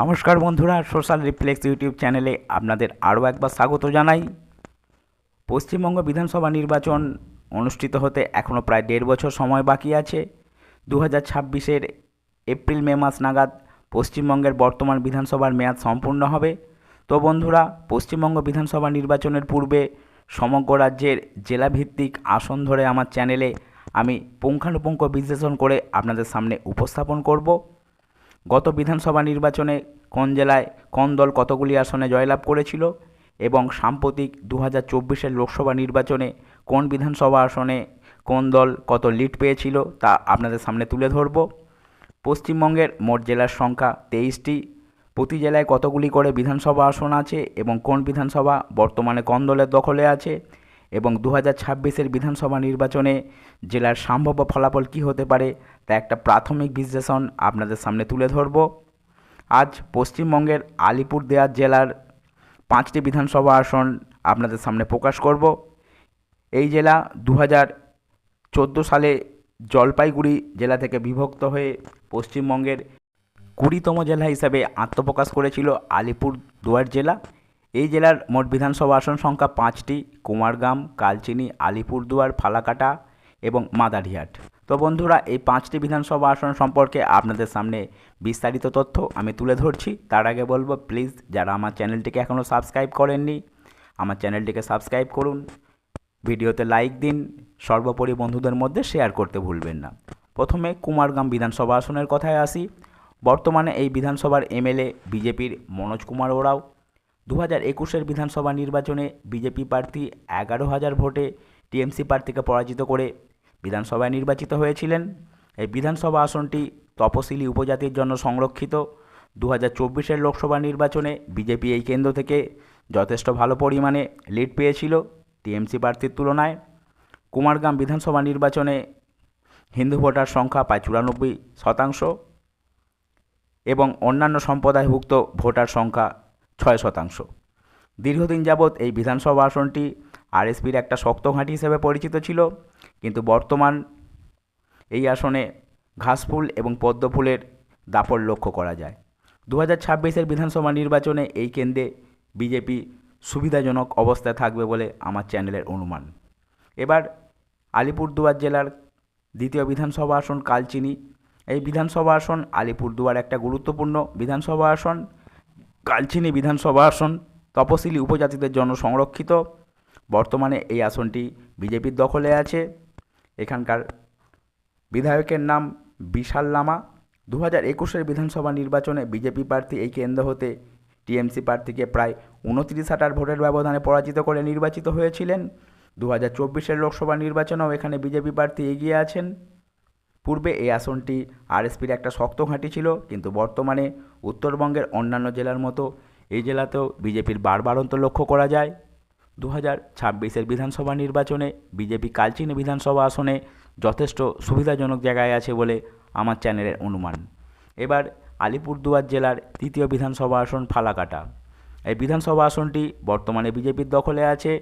নমস্কার বন্ধুরা, social reflex YouTube চ্যানেলে আপনাদের আরও একবার স্বাগত জানাই। পশ্চিমবঙ্গ বিধানসভা নির্বাচন অনুষ্ঠিত হতে এখনও প্রায় দেড় বছর সময় বাকি আছে। দু হাজার ছাব্বিশের এপ্রিল, মে মাস নাগাদ পশ্চিমবঙ্গের বর্তমান বিধানসভার মেয়াদ সম্পূর্ণ হবে। তো বন্ধুরা, পশ্চিমবঙ্গ বিধানসভা নির্বাচনের পূর্বে সমগ্র রাজ্যের জেলাভিত্তিক আসন ধরে আমার চ্যানেলে আমি পুঙ্খানুপুঙ্খ বিশ্লেষণ করে আপনাদের সামনে উপস্থাপন করব। গত বিধানসভা নির্বাচনে কোন জেলায় কোন দল কতগুলি আসনে জয়লাভ করেছিল এবং সাম্প্রতিক দু হাজার লোকসভা নির্বাচনে কোন বিধানসভা আসনে কোন দল কত লিড পেয়েছিল তা আপনাদের সামনে তুলে ধরব। পশ্চিমবঙ্গের মোট জেলার সংখ্যা তেইশটি। প্রতি জেলায় কতগুলি করে বিধানসভা আসন আছে এবং কোন বিধানসভা বর্তমানে কোন দলের দখলে আছে? এবং দু হাজার ছাব্বিশের বিধানসভা নির্বাচনে জেলার সম্ভাব্য ফলাফল কী হতে পারে তা একটা প্রাথমিক বিশ্লেষণ আপনাদের সামনে তুলে ধরব। আজ পশ্চিমবঙ্গের আলিপুরদুয়ার জেলার পাঁচটি বিধানসভা আসন আপনাদের সামনে প্রকাশ করব। এই জেলা দু হাজার চোদ্দ সালে জলপাইগুড়ি জেলা থেকে বিভক্ত হয়ে পশ্চিমবঙ্গের কুড়িতম জেলা হিসাবে আত্মপ্রকাশ করেছিল আলিপুর দুয়ার জেলা। এই জেলার মোট বিধানসভা আসন সংখ্যা পাঁচটি কুমারগ্রাম কালচিনি, আলিপুরদুয়ার, ফালাকাটা এবং মাদারিহাট। তো বন্ধুরা, এই পাঁচটি বিধানসভা আসন সম্পর্কে আপনাদের সামনে বিস্তারিত তথ্য আমি তুলে ধরছি। তার আগে বলব প্লিজ যারা আমার চ্যানেলটিকে এখনও সাবস্ক্রাইব করেননি, আমার চ্যানেলটিকে সাবস্ক্রাইব করুন, ভিডিওতে লাইক দিন, সর্বোপরি বন্ধুদের মধ্যে শেয়ার করতে ভুলবেন না। প্রথমে কুমারগ্রাম বিধানসভা আসনের কথায় আসি। বর্তমানে এই বিধানসভার এমএলএ বিজেপির মনোজ কুমার ওরাও দু হাজার একুশের বিধানসভা নির্বাচনে বিজেপি প্রার্থী এগারো হাজার ভোটে টিএমসি প্রার্থীকে পরাজিত করে বিধানসভায় নির্বাচিত হয়েছিলেন। এই বিধানসভা আসনটি তপশিলি উপজাতির জন্য সংরক্ষিত। দু হাজার চব্বিশের লোকসভা নির্বাচনে বিজেপি এই কেন্দ্র থেকে যথেষ্ট ভালো পরিমাণে লিড পেয়েছিল টিএমসি প্রার্থীর তুলনায়। কুমারগ্রাম বিধানসভা নির্বাচনে হিন্দু ভোটার সংখ্যা প্রায় চুরানব্বই শতাংশ এবং অন্যান্য সম্প্রদায়ভুক্ত ভোটার সংখ্যা ছয় শতাংশ। দীর্ঘদিন যাবৎ এই বিধানসভা আসনটি আরএসপির একটা শক্ত ঘাঁটি হিসেবে পরিচিত ছিল, কিন্তু বর্তমান এই আসনে ঘাসফুল এবং পদ্মফুলের দাপট লক্ষ্য করা যায়। দু হাজার ছাব্বিশের বিধানসভা নির্বাচনে এই কেন্দ্রে বিজেপি সুবিধাজনক অবস্থায় থাকবে বলে আমার চ্যানেলের অনুমান। এবার আলিপুরদুয়ার জেলার দ্বিতীয় বিধানসভা আসন কালচিনি। এই বিধানসভা আসন আলিপুরদুয়ার একটা গুরুত্বপূর্ণ বিধানসভা আসন। কালচিনি বিধানসভা আসন, তপশিলি উপজাতিদের জন্য সংরক্ষিত। বর্তমানে এই আসনটি বিজেপির দখলে আছে। এখানকার বিধায়কের নাম বিশাল লামা। দু হাজার একুশের বিধানসভা নির্বাচনে বিজেপি প্রার্থী এই কেন্দ্র হতে টিএমসি প্রার্থীকে প্রায় উনত্রিশ হাজার ভোটের ব্যবধানে পরাজিত করে নির্বাচিত হয়েছিলেন। দু হাজার চব্বিশের লোকসভা নির্বাচনেও এখানে বিজেপি প্রার্থী এগিয়ে আছেন। পূর্বে এই আসনটি আরএসপির একটা শক্ত ঘাঁটি ছিল, কিন্তু বর্তমানে উত্তরবঙ্গের অন্যান্য জেলার মতো এই জেলাতেও বিজেপির বারবারন্ত লক্ষ্য করা যায়। দু হাজার ছাব্বিশের বিধানসভা নির্বাচনে বিজেপি কালচিনি বিধানসভা আসনে যথেষ্ট সুবিধাজনক জায়গায় আছে বলে আমার চ্যানেলের অনুমান। এবার আলিপুরদুয়ার জেলার তৃতীয় বিধানসভা আসন ফালাকাটা। এই বিধানসভা আসনটি বর্তমানে বিজেপির দখলে আছে,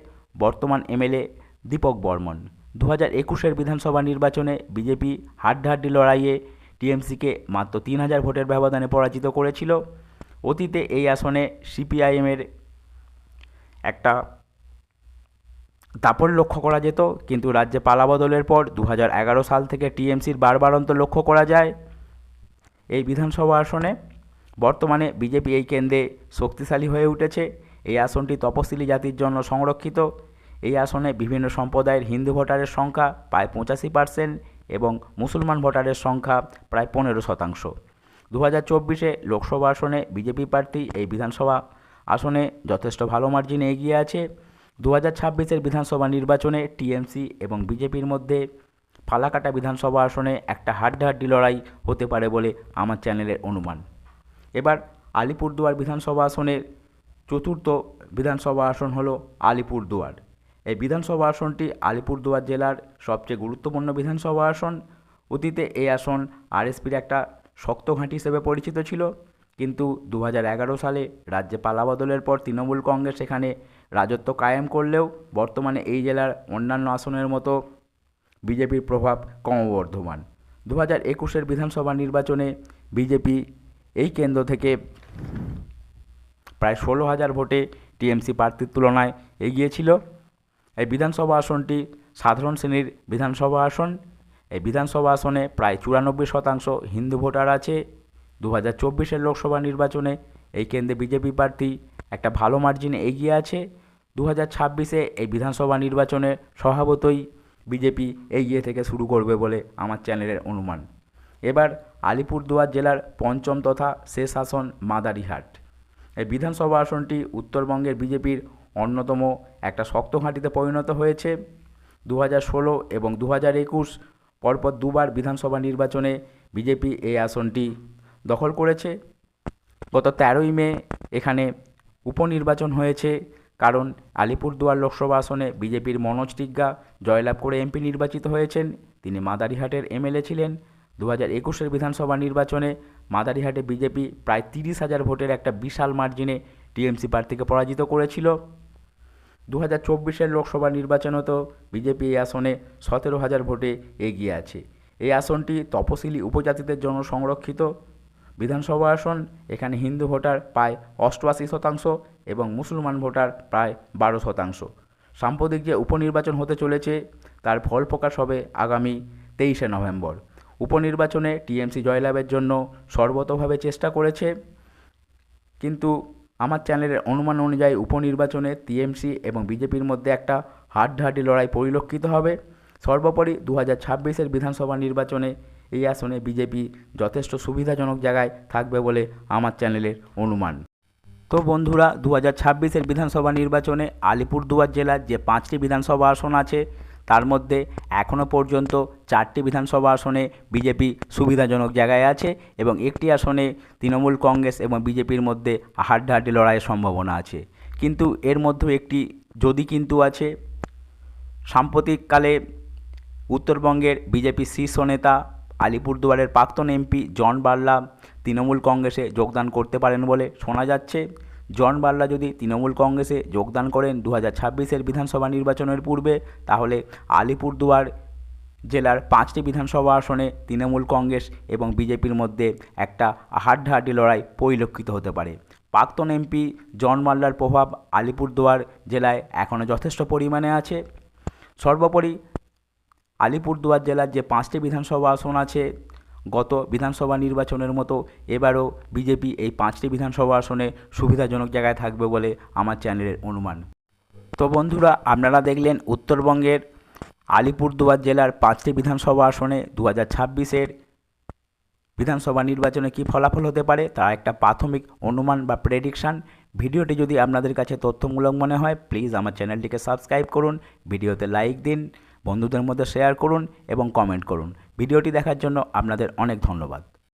বর্তমান এমএলএ দীপক বর্মন। দু হাজার একুশের বিধানসভা নির্বাচনে বিজেপি হাড্ডাহাড্ডি লড়াইয়ে টিএমসিকে মাত্র তিন হাজার ভোটের ব্যবধানে পরাজিত করেছিল। অতীতে এই আসনে সিপিআইএমের একটা দাপট লক্ষ্য করা যেত, কিন্তু রাজ্যে পালাবদলের পর দু সাল থেকে টিএমসির বারবারন্ত লক্ষ্য করা যায়। এই বিধানসভা আসনে বর্তমানে বিজেপি এই কেন্দ্রে শক্তিশালী হয়ে উঠেছে। এই আসনটি তপশিলি জাতির জন্য সংরক্ষিত। এই আসনে বিভিন্ন সম্প্রদায়ের হিন্দু ভোটারের সংখ্যা প্রায় পঁচাশি পার্সেন্ট এবং মুসলমান ভোটারের সংখ্যা প্রায় পনেরো শতাংশ। দু হাজার চব্বিশে লোকসভা আসনে বিজেপি প্রার্থী এই বিধানসভা আসনে যথেষ্ট ভালো মার্জিনে এগিয়ে আছে। দু হাজার ছাব্বিশের বিধানসভা নির্বাচনে টিএমসি এবং বিজেপির মধ্যে ফালাকাটা বিধানসভা আসনে একটা হাড্ডাহাড্ডি লড়াই হতে পারে বলে আমার চ্যানেলের অনুমান। এবার আলিপুরদুয়ার বিধানসভা আসনের চতুর্থ বিধানসভা আসন হলো আলিপুরদুয়ার। এই বিধানসভা আসনটি আলিপুরদুয়ার জেলার সবচেয়ে গুরুত্বপূর্ণ বিধানসভা আসন। অতীতে এই আসন আরএসপির একটা শক্ত ঘাঁটি হিসেবে পরিচিত ছিল। কিন্তু দু সালে রাজ্যে পালাবদলের পর তৃণমূল কংগ্রেস এখানে রাজত্ব কায়েম করলেও বর্তমানে এই জেলার অন্যান্য আসনের মতো বিজেপির প্রভাব ক্রমবর্ধমান। দু হাজার একুশের বিধানসভা নির্বাচনে বিজেপি এই কেন্দ্র থেকে প্রায় ষোলো হাজার ভোটে টিএমসি প্রার্থীর তুলনায় এগিয়ে ছিল। এই বিধানসভা আসনটি সাধারণ শ্রেণির বিধানসভা আসন। এই বিধানসভা আসনে প্রায় চুরানব্বই শতাংশ হিন্দু ভোটার আছে। দু হাজার চব্বিশের লোকসভা নির্বাচনে এই কেন্দ্রে বিজেপি প্রার্থী একটা ভালো মার্জিনে এগিয়ে আছে। দু হাজার ছাব্বিশে এই বিধানসভা নির্বাচনে স্বভাবতই বিজেপি এগিয়ে থেকে শুরু করবে বলে আমার চ্যানেলের অনুমান। এবার আলিপুরদুয়ার জেলার পঞ্চম তথা শেষ আসন মাদারিহাট। এই বিধানসভা আসনটি উত্তরবঙ্গের বিজেপির অন্যতম একটা শক্ত ঘাঁটিতে পরিণত হয়েছে। দু ষোলো এবং দু হাজার একুশ পরপর দুবার বিধানসভা নির্বাচনে বিজেপি এই আসনটি দখল করেছে। গত তেরোই মে এখানে উপনির্বাচন হয়েছে, কারণ আলিপুরদুয়ার লোকসভা আসনে বিজেপির মনোজ টিগ্গা জয়লাভ করে এমপি নির্বাচিত হয়েছেন। তিনি মাদারিহাটের এমএলএ ছিলেন। দু হাজার একুশের বিধানসভা নির্বাচনে মাদারিহাটে বিজেপি প্রায় তিরিশ হাজার ভোটের একটা বিশাল মার্জিনে টিএমসি প্রার্থীকে পরাজিত করেছিল। দু হাজার চব্বিশের লোকসভা নির্বাচনেও বিজেপি এই আসনে সতেরো হাজার ভোটে এগিয়ে আছে। এই আসনটি তপশিলি উপজাতিদের জন্য সংরক্ষিত। বিধানসভা আসন, এখানে হিন্দু ভোটার প্রায় অষ্টআশি শতাংশ এবং মুসলমান ভোটার প্রায় বারো শতাংশ। সাম্প্রতিক যে উপনির্বাচন হতে চলেছে, তার ফল প্রকাশ হবে আগামী তেইশে নভেম্বর। উপনির্বাচনে টিএমসি জয়লাভের জন্য সর্বতভাবে চেষ্টা করেছে, কিন্তু আমার চ্যানেলের অনুমান অনুযায়ী উপনির্বাচনে টিএমসি এবং বিজেপির মধ্যে একটা হাড্ডাহাড্ডি লড়াই পরিলক্ষিত হবে। সর্বোপরি দু হাজার ছাব্বিশের বিধানসভা নির্বাচনে এই আসনে বিজেপি যথেষ্ট সুবিধাজনক জায়গায় থাকবে বলে আমার চ্যানেলের অনুমান। তো বন্ধুরা দু হাজার বিধানসভা নির্বাচনে আলিপুরদুয়ার জেলার যে পাঁচটি বিধানসভা আসন আছে তার মধ্যে এখনও পর্যন্ত চারটি বিধানসভা আসনে বিজেপি সুবিধাজনক জায়গায় আছে এবং একটি আসনে তৃণমূল কংগ্রেস এবং বিজেপির মধ্যে হাড্ডাহাড্ডি লড়াইয়ের সম্ভাবনা আছে। কিন্তু এর মধ্যে একটি যদি কিন্তু আছে, সাম্প্রতিককালে উত্তরবঙ্গের বিজেপি শীর্ষ নেতা, আলিপুরদুয়ারের প্রাক্তন এমপি জন বার্লা তৃণমূল কংগ্রেসে যোগদান করতে পারেন বলে শোনা যাচ্ছে। জন বার্লা যদি তৃণমূল কংগ্রেসে যোগদান করেন দু হাজার ছাব্বিশের বিধানসভা নির্বাচনের পূর্বে, তাহলে আলিপুরদুয়ার জেলার পাঁচটি বিধানসভা আসনে তৃণমূল কংগ্রেস এবং বিজেপির মধ্যে একটা হাড্ডাহাড্ডি লড়াই পরিলক্ষিত হতে পারে। প্রাক্তন এমপি জন মাল্লার প্রভাব আলিপুরদুয়ার জেলায় এখনও যথেষ্ট পরিমাণে আছে। সর্বোপরি আলিপুরদুয়ার জেলার যে পাঁচটি বিধানসভা আসন আছে গত বিধানসভা নির্বাচনের মতো এবারও বিজেপি এই পাঁচটি বিধানসভা আসনে সুবিধাজনক জায়গায় থাকবে বলে আমার চ্যানেলের অনুমান। তো বন্ধুরা, আপনারা দেখলেন উত্তরবঙ্গের আলিপুরদুয়ার জেলার পাঁচটি বিধানসভা আসনে দু হাজার ছাব্বিশের বিধানসভা নির্বাচনে কী ফলাফল হতে পারে তার একটা প্রাথমিক অনুমান বা প্রেডিকশান ভিডিওটি যদি আপনাদের কাছে তথ্যমূলক মনে হয় প্লিজ আমার চ্যানেলটিকে সাবস্ক্রাইব করুন, ভিডিওতে লাইক দিন। বন্ধুদের মধ্যে শেয়ার করুন এবং কমেন্ট করুন। ভিডিওটি দেখার জন্য আপনাদের অনেক ধন্যবাদ।